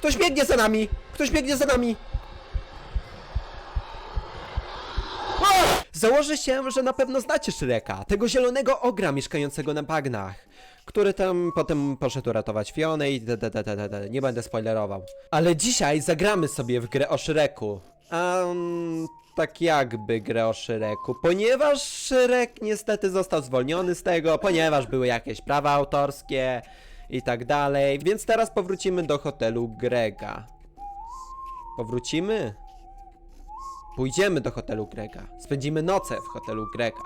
Ktoś biegnie za nami! Ktoś biegnie za nami! Założę się, że na pewno znacie Shreka, tego zielonego ogra mieszkającego na bagnach, który tam potem poszedł ratować Fionę i d, d, d, d, d, d. nie będę spoilerował. Ale dzisiaj zagramy sobie w grę o Shreku. Um, tak jakby grę o Shreku, ponieważ Shrek niestety został zwolniony z tego, ponieważ były jakieś prawa autorskie i tak dalej, więc teraz powrócimy do hotelu Grega. Powrócimy? Pójdziemy do hotelu Grega. Spędzimy noce w hotelu Grega.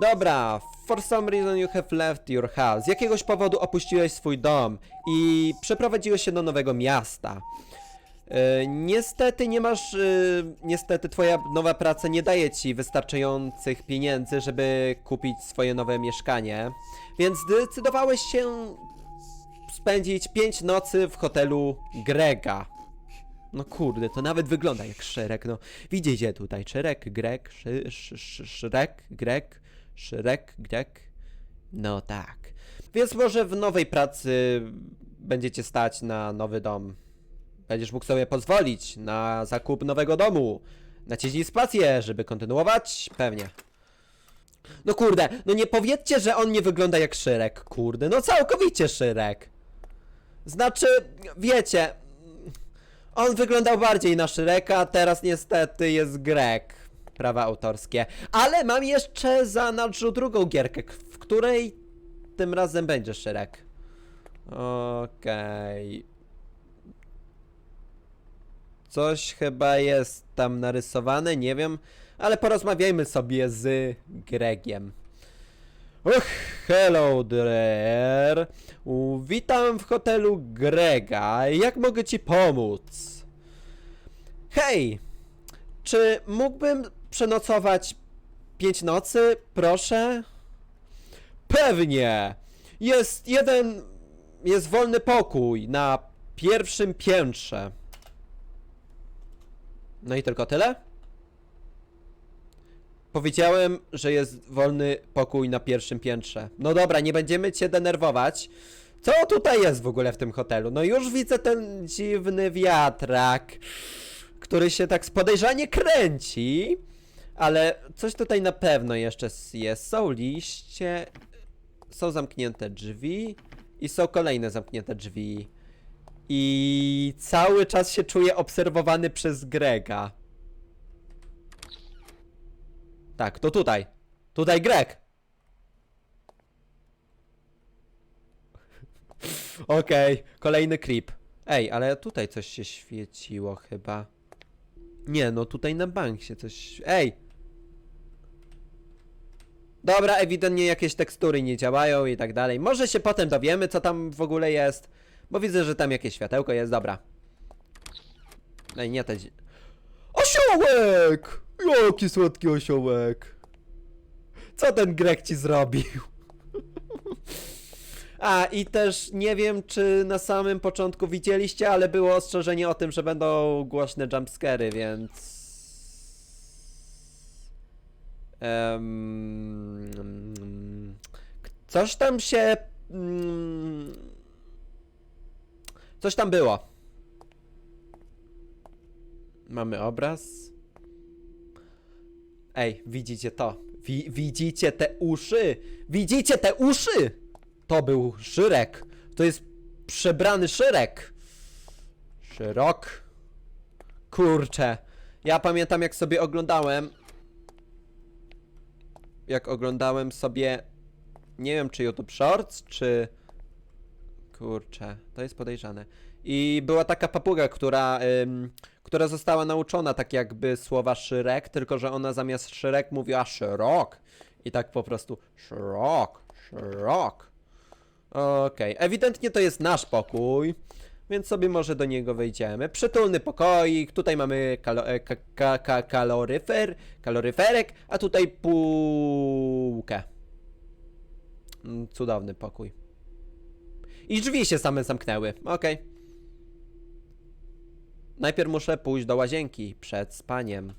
Dobra, for some reason you have left your house. Z jakiegoś powodu opuściłeś swój dom i przeprowadziłeś się do nowego miasta. E, niestety nie masz, e, niestety twoja nowa praca nie daje ci wystarczających pieniędzy, żeby kupić swoje nowe mieszkanie, więc zdecydowałeś się spędzić 5 nocy w hotelu Grega. No kurde, to nawet wygląda jak Szerek, no. Widzicie tutaj, Szerek, Greg, szy, szy, szy, Szrek, Greg, Szrek, Greg. No tak. Więc może w nowej pracy będziecie stać na nowy dom. Będziesz mógł sobie pozwolić na zakup nowego domu. Naciśnij spację, żeby kontynuować? Pewnie. No kurde, no nie powiedzcie, że on nie wygląda jak Szyrek, kurde, no całkowicie Szyrek. Znaczy, wiecie, on wyglądał bardziej na Szyreka, teraz niestety jest Grek. Prawa autorskie. Ale mam jeszcze za nadrzu drugą gierkę, w której tym razem będzie Szyrek. Okej. Coś chyba jest tam narysowane, nie wiem, ale porozmawiajmy sobie z Gregiem. Och, hello there. Witam w hotelu Grega. Jak mogę ci pomóc? Hej, czy mógłbym przenocować pięć nocy, proszę? Pewnie. Jest jeden, jest wolny pokój na pierwszym piętrze. No i tylko tyle? Powiedziałem, że jest wolny pokój na pierwszym piętrze. No dobra, nie będziemy cię denerwować. Co tutaj jest w ogóle w tym hotelu? No już widzę ten dziwny wiatrak, który się tak podejrzanie kręci. Ale coś tutaj na pewno jeszcze jest. Są liście, są zamknięte drzwi i są kolejne zamknięte drzwi. I cały czas się czuję obserwowany przez Grega. Tak, to tutaj. Tutaj Greg. Okej, kolejny creep. Ej, ale tutaj coś się świeciło chyba. Nie, no tutaj na bank się coś... Ej! Dobra, ewidentnie jakieś tekstury nie działają i tak dalej. Może się potem dowiemy, co tam w ogóle jest. Bo widzę, że tam jakieś światełko jest, dobra. Ej, nie te... Osiołek! Jaki słodki osiołek. Co ten Grek ci zrobił? A, i też nie wiem, czy na samym początku widzieliście, ale było ostrzeżenie o tym, że będą głośne jumpscary, więc... Em, coś tam się... mm, Coś tam było. Mamy obraz. Ej, widzicie to? Wi widzicie te uszy? Widzicie te uszy? To był Szyrek. To jest przebrany Szyrek. Szyrok. Kurczę. Ja pamiętam jak sobie oglądałem. Jak oglądałem sobie. Nie wiem czy YouTube Shorts, czy. Kurczę, to jest podejrzane. I była taka papuga, która, ym, która została nauczona tak jakby słowa Szyrek, tylko że ona zamiast Szyrek mówiła Szyrok. I tak po prostu Szyrok, Szyrok. Okej, ewidentnie to jest nasz pokój, więc sobie może do niego wejdziemy. Przytulny pokoik, tutaj mamy kalo, e, ka, ka, ka, kaloryfer, kaloryferek, a tutaj półkę. Mm, Cudowny pokój. I drzwi się same zamknęły. Okej. Najpierw muszę pójść do łazienki przed spaniem.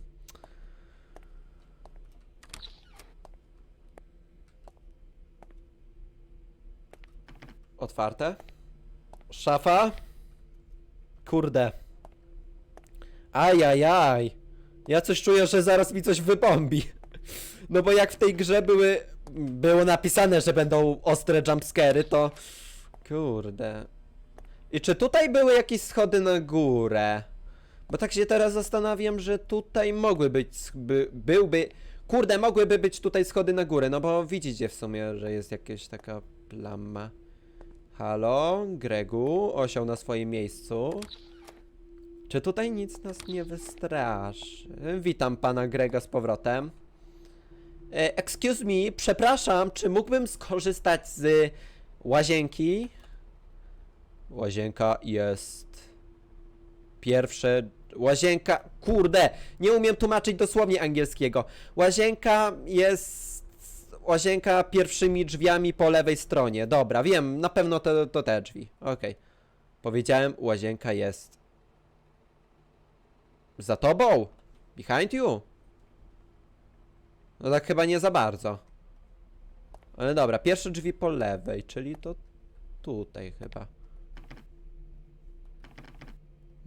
Otwarte. Szafa. Kurde. Ajajaj. Ja coś czuję, że zaraz mi coś wypombi. No bo jak w tej grze były... Było napisane, że będą ostre jumpscary, to... Kurde. I czy tutaj były jakieś schody na górę? Bo tak się teraz zastanawiam, że tutaj mogły być... By, byłby... Kurde, mogłyby być tutaj schody na górę, no bo widzicie w sumie, że jest jakaś taka plama. Halo, Gregu, osioł na swoim miejscu. Czy tutaj nic nas nie wystraszy? Witam pana Grega z powrotem. E, excuse me, przepraszam, czy mógłbym skorzystać z łazienki? Łazienka jest. Pierwsze. Łazienka. Kurde, nie umiem tłumaczyć dosłownie angielskiego. Łazienka jest. Łazienka pierwszymi drzwiami po lewej stronie. Dobra, wiem, na pewno to, to te drzwi. Okej. Powiedziałem, łazienka jest. Za tobą? Behind you? No tak chyba nie za bardzo. Ale dobra, pierwsze drzwi po lewej, czyli to tutaj chyba.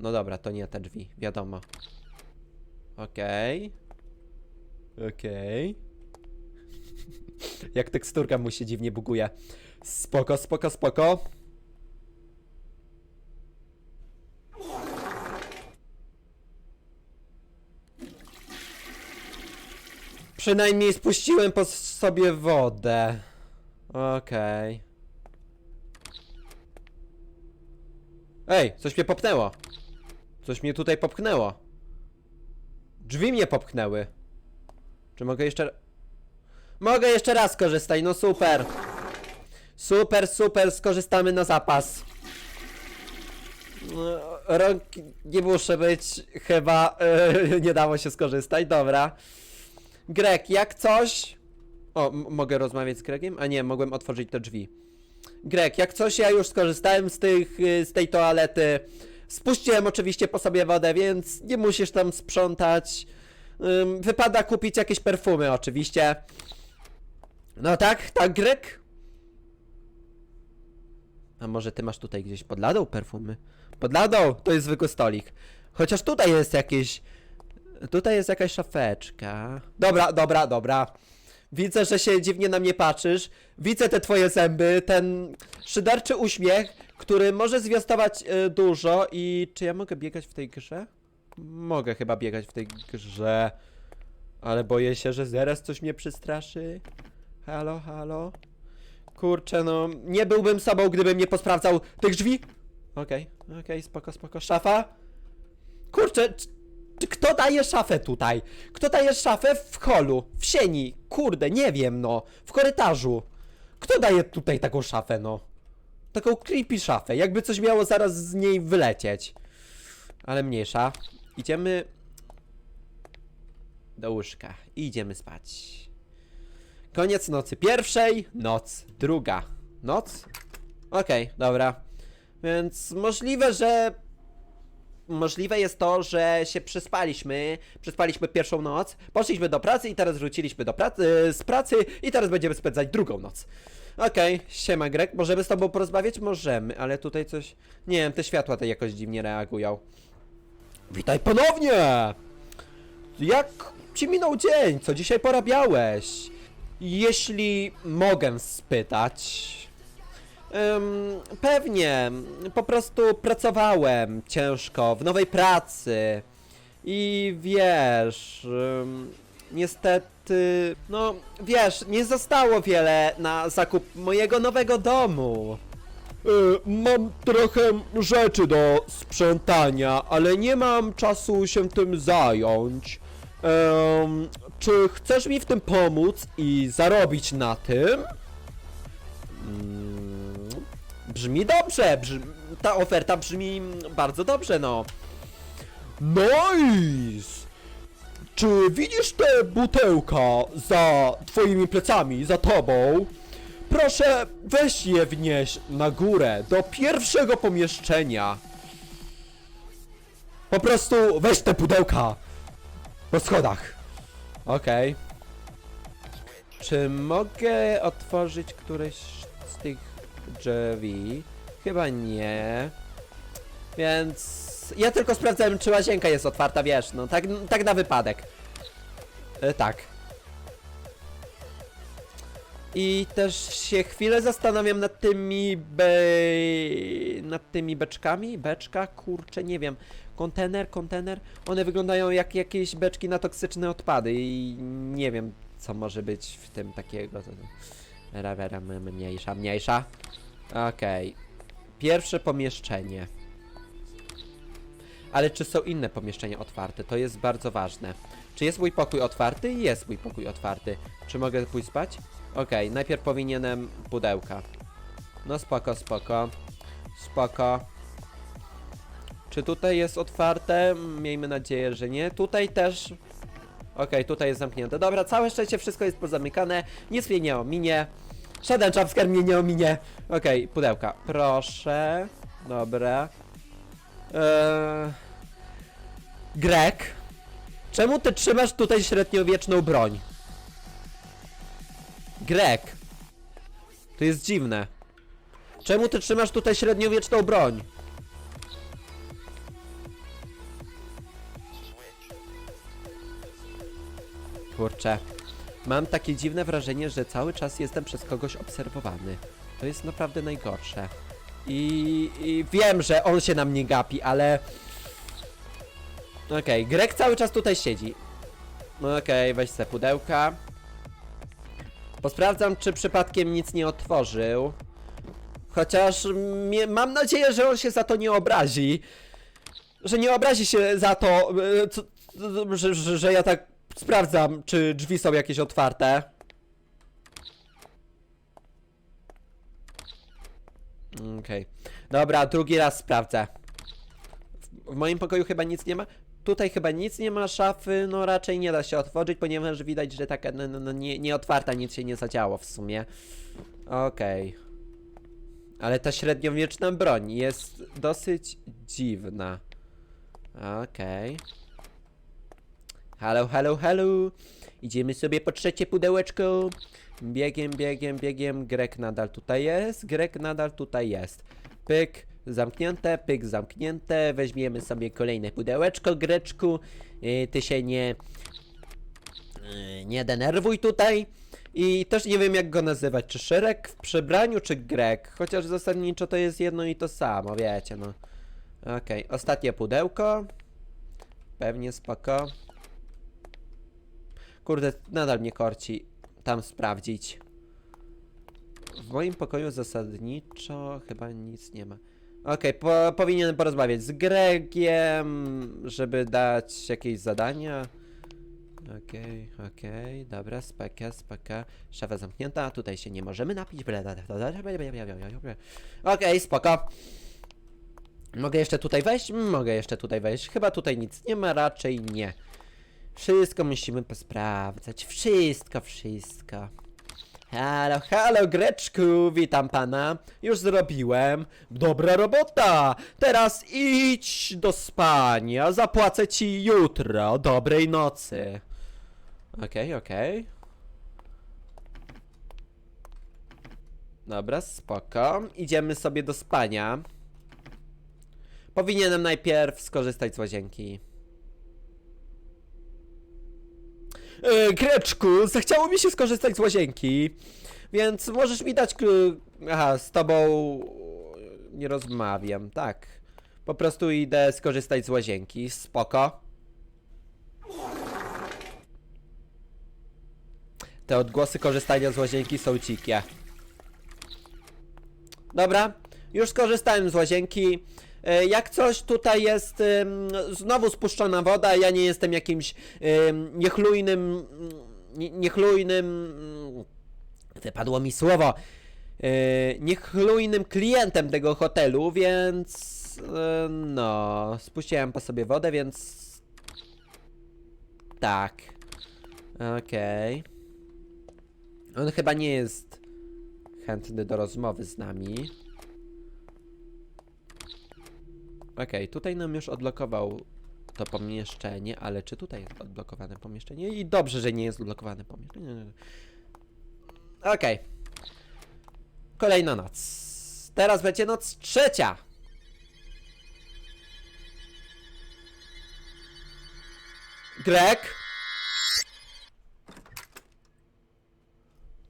No dobra, to nie te drzwi, wiadomo. Okej. Okej. Jak teksturka mu się dziwnie buguje. Spoko, spoko, spoko. Przynajmniej spuściłem po sobie wodę. Okej. Ej, coś mnie popchnęło. Coś mnie tutaj popchnęło. Drzwi mnie popchnęły. Czy mogę jeszcze... Mogę jeszcze raz korzystać, no super. Super, super, skorzystamy na zapas. No, Rąk nie muszę być, chyba e, nie dało się skorzystać, dobra. Greg, jak coś... O, mogę rozmawiać z Gregiem? A nie, mogłem otworzyć te drzwi. Greg, jak coś, ja już skorzystałem z, tych, y, z tej toalety. Spuściłem oczywiście po sobie wodę, więc nie musisz tam sprzątać. Wypada kupić jakieś perfumy, oczywiście. No tak, tak, Greg? A może ty masz tutaj gdzieś pod ladą perfumy? Pod ladą to jest zwykły stolik. Chociaż tutaj jest jakieś... Tutaj jest jakaś szafeczka. Dobra, dobra, dobra. Widzę, że się dziwnie na mnie patrzysz. Widzę te twoje zęby, ten szyderczy uśmiech, który może zwiastować y, dużo i czy ja mogę biegać w tej grze? Mogę chyba biegać w tej grze. Ale boję się, że zaraz coś mnie przestraszy. Halo, halo. Kurczę, no, nie byłbym sobą, gdybym nie posprawdzał tych drzwi. Okej, okej, spoko, spoko. Szafa? Kurczę, kto daje szafę tutaj? Kto daje szafę w holu, w sieni? Kurde, nie wiem, no. W korytarzu. Kto daje tutaj taką szafę, no? Taką creepy szafę, jakby coś miało zaraz z niej wylecieć. Ale mniejsza. Idziemy do łóżka i idziemy spać. Koniec nocy pierwszej, noc druga. Noc? Okej, dobra. Więc możliwe, że Możliwe jest to, że się przespaliśmy, przespaliśmy pierwszą noc, poszliśmy do pracy i teraz wróciliśmy do pracy, z pracy i teraz będziemy spędzać drugą noc. Okej, siema Greg, możemy z tobą porozmawiać? Możemy, ale tutaj coś... Nie wiem, te światła te jakoś dziwnie reagują. Witaj ponownie! Jak ci minął dzień? Co dzisiaj porabiałeś? Jeśli mogę spytać... Pewnie, po prostu pracowałem ciężko w nowej pracy i wiesz, niestety, no wiesz, nie zostało wiele na zakup mojego nowego domu. mam trochę rzeczy do sprzątania, ale nie mam czasu się tym zająć. czy chcesz mi w tym pomóc i zarobić na tym? Mm, Brzmi dobrze, brzmi, ta oferta brzmi bardzo dobrze, no. Nice! Czy widzisz tę butełka za twoimi plecami, za tobą? Proszę, weź je wnieś na górę, do pierwszego pomieszczenia. Po prostu weź te pudełka po schodach. Okej. Czy mogę otworzyć któreś z tych drzwi? Chyba nie. Więc. Ja tylko sprawdzałem, czy łazienka jest otwarta, wiesz, no tak, tak na wypadek. E, tak. I też się chwilę zastanawiam nad tymi be... nad tymi beczkami, beczka, kurczę, nie wiem. Kontener, kontener, one wyglądają jak jakieś beczki na toksyczne odpady i nie wiem, co może być w tym takiego. Mniejsza, mniejsza. Okej. Pierwsze pomieszczenie. Ale czy są inne pomieszczenia otwarte? To jest bardzo ważne. Czy jest mój pokój otwarty? Jest mój pokój otwarty. Czy mogę pójść spać? Okej, najpierw powinienem pudełka. No spoko, spoko. Spoko. Czy tutaj jest otwarte? Miejmy nadzieję, że nie. Tutaj też. Okej, tutaj jest zamknięte. Dobra, całe szczęście, wszystko jest pozamykane. Nic mnie nie ominie. Żaden jumpscare mnie nie ominie. Okej, pudełka. Proszę. Dobra. Eee... Greg, czemu ty trzymasz tutaj średniowieczną broń? Greg, to jest dziwne. Czemu ty trzymasz tutaj średniowieczną broń? Kurczę. Mam takie dziwne wrażenie, że cały czas jestem przez kogoś obserwowany. To jest naprawdę najgorsze. I, i wiem, że on się na mnie gapi, ale... Okej, Greg cały czas tutaj siedzi. Okej, weź se pudełka. Posprawdzam, czy przypadkiem nic nie otworzył. Chociaż mam nadzieję, że on się za to nie obrazi. Że nie obrazi się za to, e, że, że, że ja tak sprawdzam, czy drzwi są jakieś otwarte. Okej. Dobra, drugi raz sprawdzę. W, moim pokoju chyba nic nie ma. Tutaj chyba nic nie ma, szafy no raczej nie da się otworzyć, ponieważ widać, że taka no, no, no, nie, nie otwarta, nic się nie zadziało w sumie. Okej. Ale ta średniowieczna broń jest dosyć dziwna. Okej. Halo, halo, halo. Idziemy sobie po trzecie pudełeczko. Biegiem, biegiem, biegiem. Grek nadal tutaj jest. Grek nadal tutaj jest. Pyk, zamknięte, pyk, zamknięte. Weźmiemy sobie kolejne pudełeczko, Greczku. Yy, ty się nie... yy, nie denerwuj tutaj. I też nie wiem jak go nazywać, czy Szerek w przebraniu, czy Grek. Chociaż zasadniczo to jest jedno i to samo, wiecie no. Okej, ostatnie pudełko. Pewnie spoko. Kurde, nadal mnie korci tam sprawdzić. W moim pokoju zasadniczo chyba nic nie ma. Okej, okay, po, powinienem porozmawiać z Gregiem, żeby dać jakieś zadania. Okej, okay, okej, okay, dobra, spaka, spaka. Szafa zamknięta, tutaj się nie możemy napić. Okej, okay, spoko. Mogę jeszcze tutaj wejść? Mm, mogę jeszcze tutaj wejść. Chyba tutaj nic nie ma, raczej nie. Wszystko musimy posprawdzać. Wszystko, wszystko. Halo, halo, Greczku, witam pana. Już zrobiłem. Dobra robota. Teraz idź do spania. Zapłacę ci jutro. Dobrej nocy. Okej, okej. Dobra, spoko. Idziemy sobie do spania. Powinienem najpierw skorzystać z łazienki. E, Greczku, zachciało mi się skorzystać z łazienki, więc możesz mi dać... Aha, z tobą nie rozmawiam, tak. Po prostu idę skorzystać z łazienki, spoko. Te odgłosy korzystania z łazienki są dzikie. Dobra, już skorzystałem z łazienki. E, Jak coś tutaj jest znowu spuszczona woda, ja nie jestem jakimś ym, niechlujnym, nie, niechlujnym, mm, wypadło mi słowo, yy, niechlujnym klientem tego hotelu, więc yy, no, spuściłem po sobie wodę, więc tak, okej. On chyba nie jest chętny do rozmowy z nami. Okej, tutaj nam już odblokował to pomieszczenie, ale czy tutaj jest odblokowane pomieszczenie? I dobrze, że nie jest odblokowane pomieszczenie. Okej. Kolejna noc. Teraz będzie noc trzecia. Greg?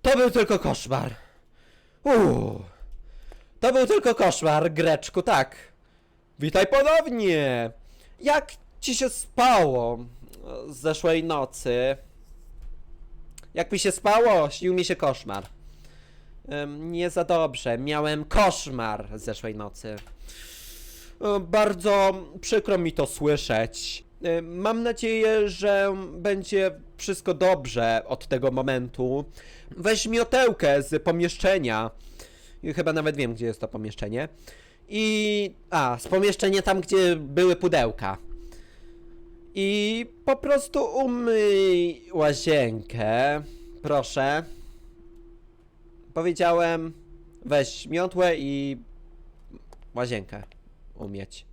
To był tylko koszmar. Uuu. To był tylko koszmar, Greczku, tak. Witaj ponownie. Jak ci się spało z zeszłej nocy? Jak mi się spało? Śnił mi się koszmar. Nie za dobrze. Miałem koszmar z zeszłej nocy. E, Bardzo przykro mi to słyszeć. E, Mam nadzieję, że będzie wszystko dobrze od tego momentu. Weź miotełkę z pomieszczenia. Chyba nawet wiem, gdzie jest to pomieszczenie. I. A, z pomieszczenia tam, gdzie były pudełka. I po prostu umyj łazienkę. Proszę. Powiedziałem, weź miotłę i łazienkę umieć.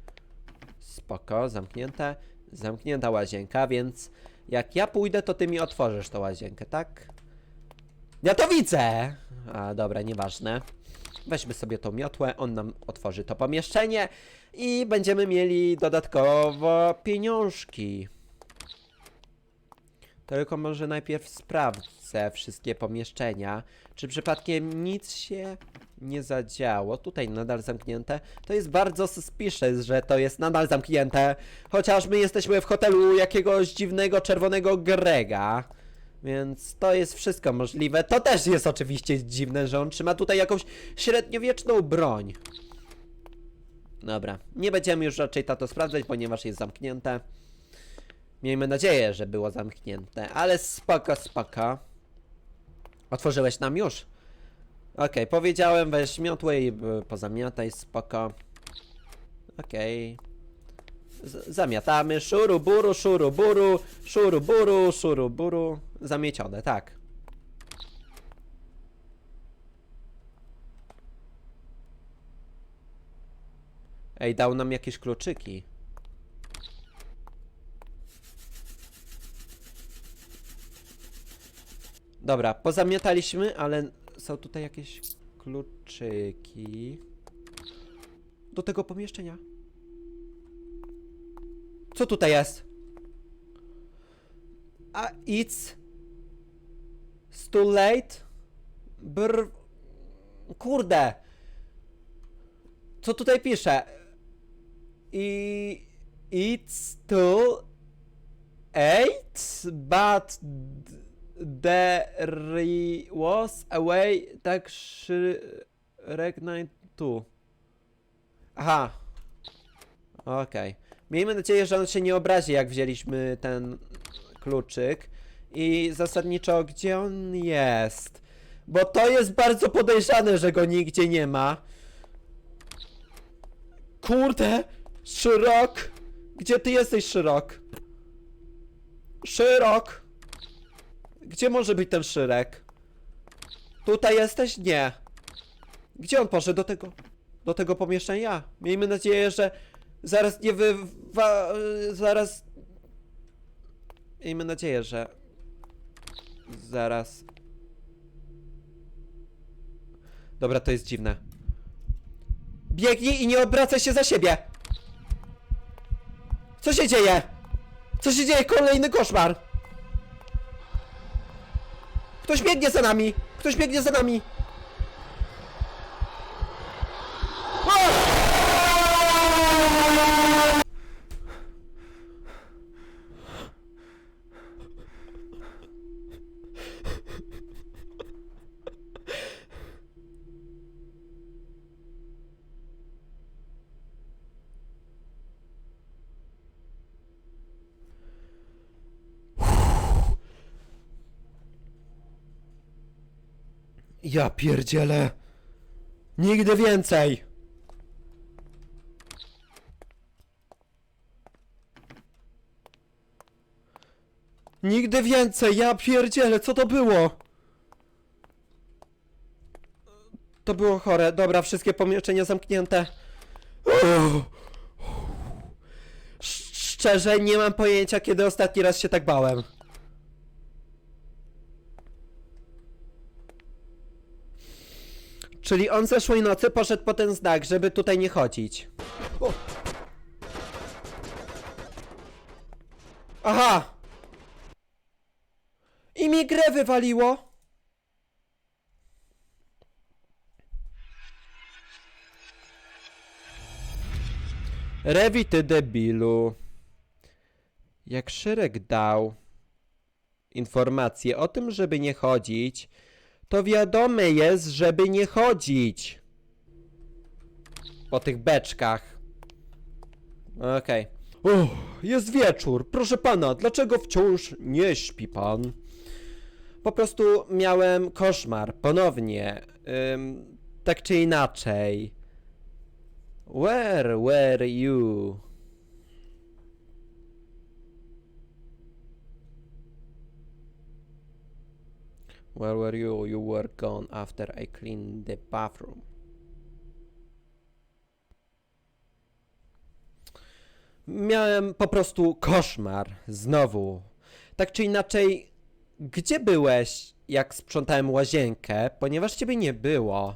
Spoko, zamknięte. Zamknięta łazienka, więc jak ja pójdę, to ty mi otworzysz tą łazienkę, tak? Ja to widzę! A dobra, nieważne. Weźmy sobie tą miotłę, on nam otworzy to pomieszczenie i będziemy mieli dodatkowo pieniążki. Tylko może najpierw sprawdzę wszystkie pomieszczenia, czy przypadkiem nic się nie zadziało. Tutaj nadal zamknięte. To jest bardzo suspicious, że to jest nadal zamknięte, chociaż my jesteśmy w hotelu jakiegoś dziwnego czerwonego Grega. Więc to jest wszystko możliwe. To też jest oczywiście dziwne, że on trzyma tutaj jakąś średniowieczną broń. Dobra, nie będziemy już raczej tato sprawdzać, ponieważ jest zamknięte. Miejmy nadzieję, że było zamknięte, ale spoko, spoko. Otworzyłeś nam już? Okej, powiedziałem, weź miotłę i y, pozamiataj, spoko. Okej. Zamiatamy, szuru, buru, szuru, buru, szuru, buru, szuru, buru. Zamiecione, tak. Ej, dał nam jakieś kluczyki. Dobra, pozamiataliśmy, ale są tutaj jakieś kluczyki. Do tego pomieszczenia. Co tutaj jest? A it's too late? Brr. Kurde. Co tutaj pisze? I it's too eight, but there was a way tak Regnite tu. Aha. Okej. Miejmy nadzieję, że on się nie obrazi, jak wzięliśmy ten kluczyk. I zasadniczo, gdzie on jest? Bo to jest bardzo podejrzane, że go nigdzie nie ma. Kurde! Szyrok! Gdzie ty jesteś, Szyrok? Szyrok! Gdzie może być ten Szyrek? Tutaj jesteś? Nie. Gdzie on poszedł? Do tego... Do tego pomieszczenia? Miejmy nadzieję, że zaraz nie wywa... Zaraz... Miejmy nadzieję, że... Zaraz... Dobra, to jest dziwne. Biegnij i nie obracaj się za siebie! Co się dzieje? Co się dzieje? Kolejny koszmar! Ktoś biegnie za nami! Ktoś biegnie za nami! Ja pierdzielę. Nigdy więcej. Nigdy więcej, ja pierdzielę, co to było? To było chore. Dobra, wszystkie pomieszczenia zamknięte. Uff. Sz- Szczerze, nie mam pojęcia, kiedy ostatni raz się tak bałem. Czyli on zeszłej nocy poszedł po ten znak, żeby tutaj nie chodzić. Aha! grę wywaliło? Rewi ty debilu. Jak Szyrek dał informację o tym, żeby nie chodzić, to wiadome jest, żeby nie chodzić. Po tych beczkach. Okej. Okay. jest wieczór. Proszę pana, dlaczego wciąż nie śpi pan? Po prostu miałem koszmar. Ponownie. Ym, tak czy inaczej. Where were you? Where were you? You were gone after I cleaned the bathroom. Miałem po prostu koszmar. Znowu. Tak czy inaczej, gdzie byłeś, jak sprzątałem łazienkę, ponieważ ciebie nie było?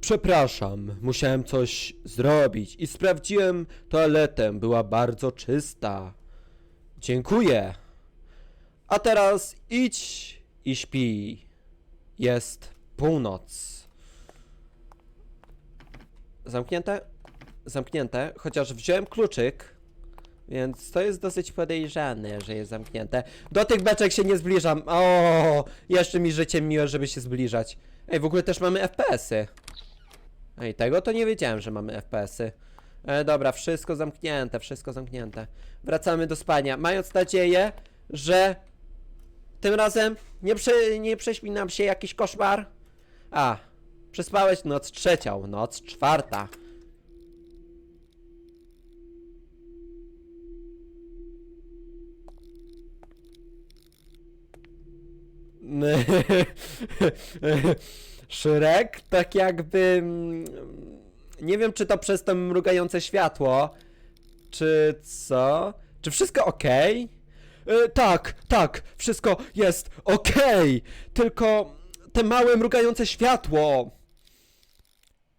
Przepraszam, musiałem coś zrobić i sprawdziłem toaletę, była bardzo czysta. Dziękuję. A teraz idź i śpi. Jest północ. Zamknięte? Zamknięte, chociaż wziąłem kluczyk, więc to jest dosyć podejrzane, że jest zamknięte. Do tych beczek się nie zbliżam. O, jeszcze mi życie miłe, żeby się zbliżać. Ej, w ogóle też mamy FPS-y. Ej, tego to nie wiedziałem, że mamy FPS-y. E, dobra, wszystko zamknięte, wszystko zamknięte. Wracamy do spania, mając nadzieję, że tym razem nie, prze, nie prześpi nam się jakiś koszmar. A, przespałeś noc trzecią, noc czwarta. Szrek, tak jakby. mm, Nie wiem, czy to przez to mrugające światło, czy co? Czy wszystko ok? Tak, tak, wszystko jest ok. Tylko te małe mrugające światło.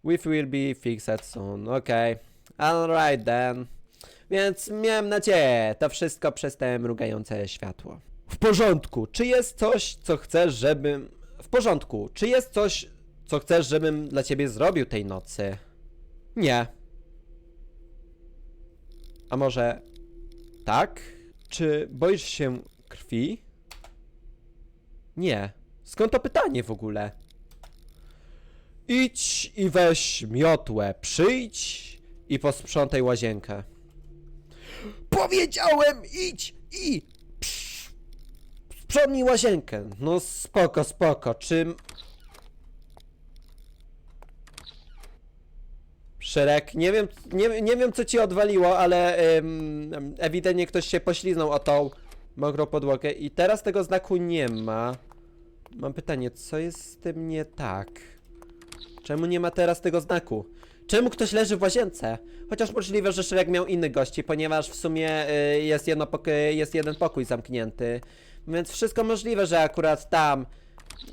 We will be fixed soon. Okej. Alright then. Więc miałem nadzieję, to wszystko przez te mrugające światło. W porządku. Czy jest coś, co chcesz, żebym. W porządku. Czy jest coś, co chcesz, żebym dla ciebie zrobił tej nocy? Nie. A może. Tak? Czy boisz się krwi? Nie. Skąd to pytanie w ogóle? Idź i weź miotłę. Przyjdź i posprzątaj łazienkę. Powiedziałem idź i sprzątnij łazienkę. No spoko, spoko. Czym... Szereg, nie wiem, nie, nie wiem co ci odwaliło, ale ym, ewidentnie ktoś się pośliznął o tą mokrą podłogę i teraz tego znaku nie ma. Mam pytanie, co jest z tym nie tak? Czemu nie ma teraz tego znaku? Czemu ktoś leży w łazience? Chociaż możliwe, że Szereg miał innych gości, ponieważ w sumie y, jest, jedno jest jeden pokój zamknięty. Więc wszystko możliwe, że akurat tam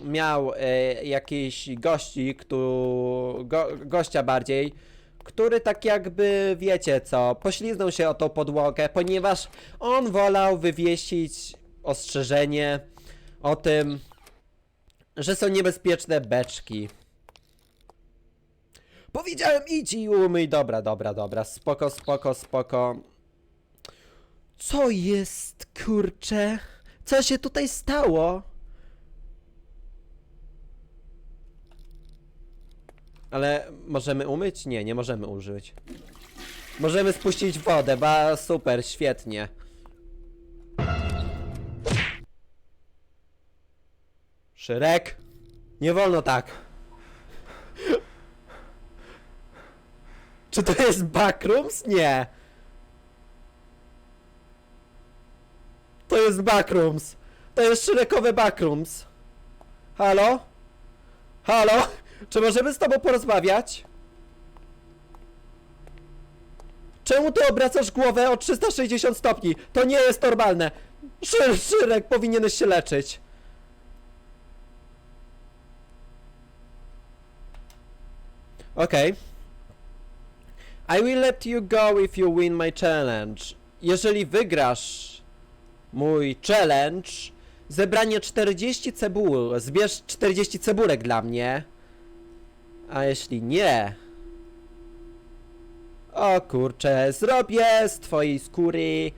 miał y, jakiś gości, kto, go, gościa bardziej, który tak jakby, wiecie co, pośliznął się o tą podłogę, ponieważ on wolał wywiesić ostrzeżenie o tym, że są niebezpieczne beczki. Powiedziałem idź i umyj. Dobra, dobra, dobra. Spoko, spoko, spoko. Co jest, kurcze? Co się tutaj stało? Ale możemy umyć? Nie, nie możemy użyć. Możemy spuścić wodę, ba super, świetnie. Szyrek? Nie wolno tak. Czy to jest backrooms? Nie. To jest backrooms. To jest szerekowe backrooms. Halo? Halo? Czy możemy z tobą porozmawiać? Czemu ty obracasz głowę o 360 stopni? To nie jest normalne. Szyr, Szyrek, powinieneś się leczyć. Okej. I will let you go if you win my challenge. Jeżeli wygrasz mój challenge, Zebranie 40 cebul. Zbierz 40 cebulek dla mnie. A jeśli nie... O kurczę, zrobię z twojej skóry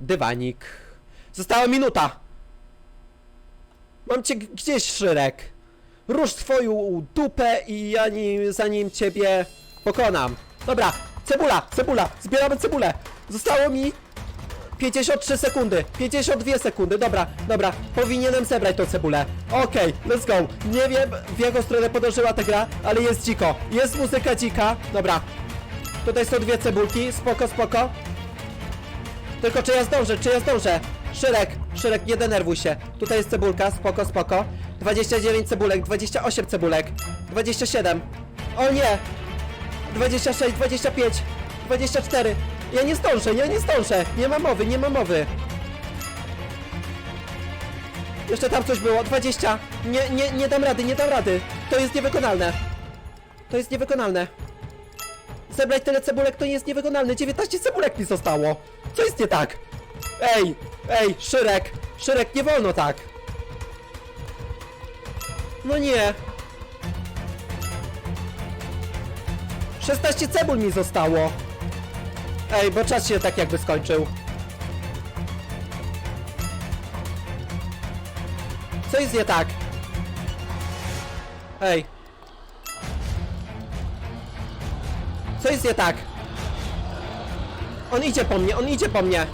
dywanik. Została minuta. Mam cię gdzieś, Szyrek. Rusz twoją dupę i ja nim, zanim ciebie pokonam. Dobra, cebula, cebula, zbieramy cebulę. Zostało mi 53 sekundy, 52 sekundy, dobra, dobra, powinienem zebrać tą cebulę. Okej, let's go. Nie wiem w jaką stronę podążyła ta gra, ale jest dziko. Jest muzyka dzika, dobra. Tutaj są dwie cebulki, spoko, spoko. Tylko czy ja zdążę, czy ja zdążę? Szyrek, Szyrek, nie denerwuj się. Tutaj jest cebulka, spoko, spoko. 29 cebulek, 28 cebulek, 27. O nie! 26, 25, 24. Ja nie zdążę, ja nie zdążę. Nie ma mowy, nie ma mowy. Jeszcze tam coś było, 20. Nie, nie, nie dam rady, nie dam rady. To jest niewykonalne. To jest niewykonalne. Zebrać tyle cebulek to nie jest niewykonalne. 19 cebulek mi zostało. Co jest nie tak? Ej, ej, Szyrek, Szyrek, nie wolno tak. No nie. 16 cebul mi zostało. Ej, bo czas się tak jakby skończył. Co jest nie tak? Ej. Co jest nie tak? On idzie po mnie, on idzie po mnie.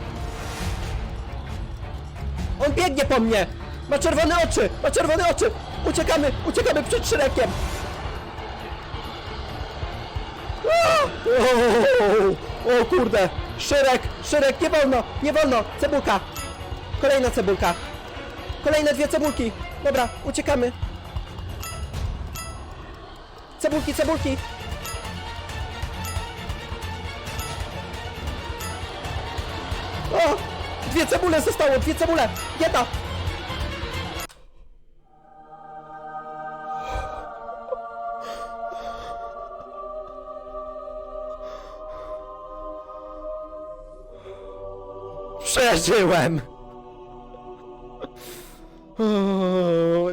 On biegnie po mnie. Ma czerwone oczy, ma czerwone oczy. Uciekamy, uciekamy przed Szrekiem. O, o, kurde. Szyrek, Szyrek, nie wolno, nie wolno. Cebulka. Kolejna cebulka. Kolejne dwie cebulki. Dobra, uciekamy. Cebulki, cebulki. O! Dwie cebule zostało, dwie cebule! Jedna! Przeżyłem!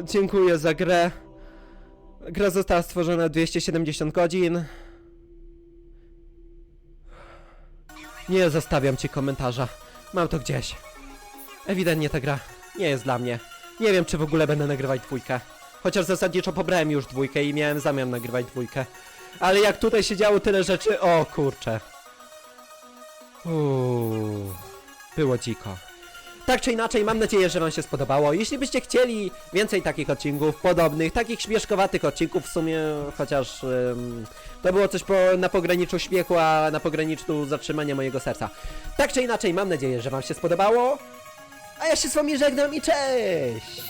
Dziękuję za grę. Gra została stworzona 270 godzin. Nie zostawiam ci komentarza. Mam to gdzieś. Ewidentnie ta gra nie jest dla mnie. Nie wiem, czy w ogóle będę nagrywać dwójkę. Chociaż zasadniczo pobrałem już dwójkę i miałem zamiar nagrywać dwójkę. Ale jak tutaj się działo tyle rzeczy, o kurczę. Uuu, było dziko. Tak czy inaczej, mam nadzieję, że wam się spodobało. Jeśli byście chcieli więcej takich odcinków, podobnych, takich śmieszkowatych odcinków w sumie, chociaż ym, to było coś po, na pograniczu śmiechu, a na pograniczu zatrzymania mojego serca. Tak czy inaczej, mam nadzieję, że wam się spodobało. A ja się z wami żegnam i cześć!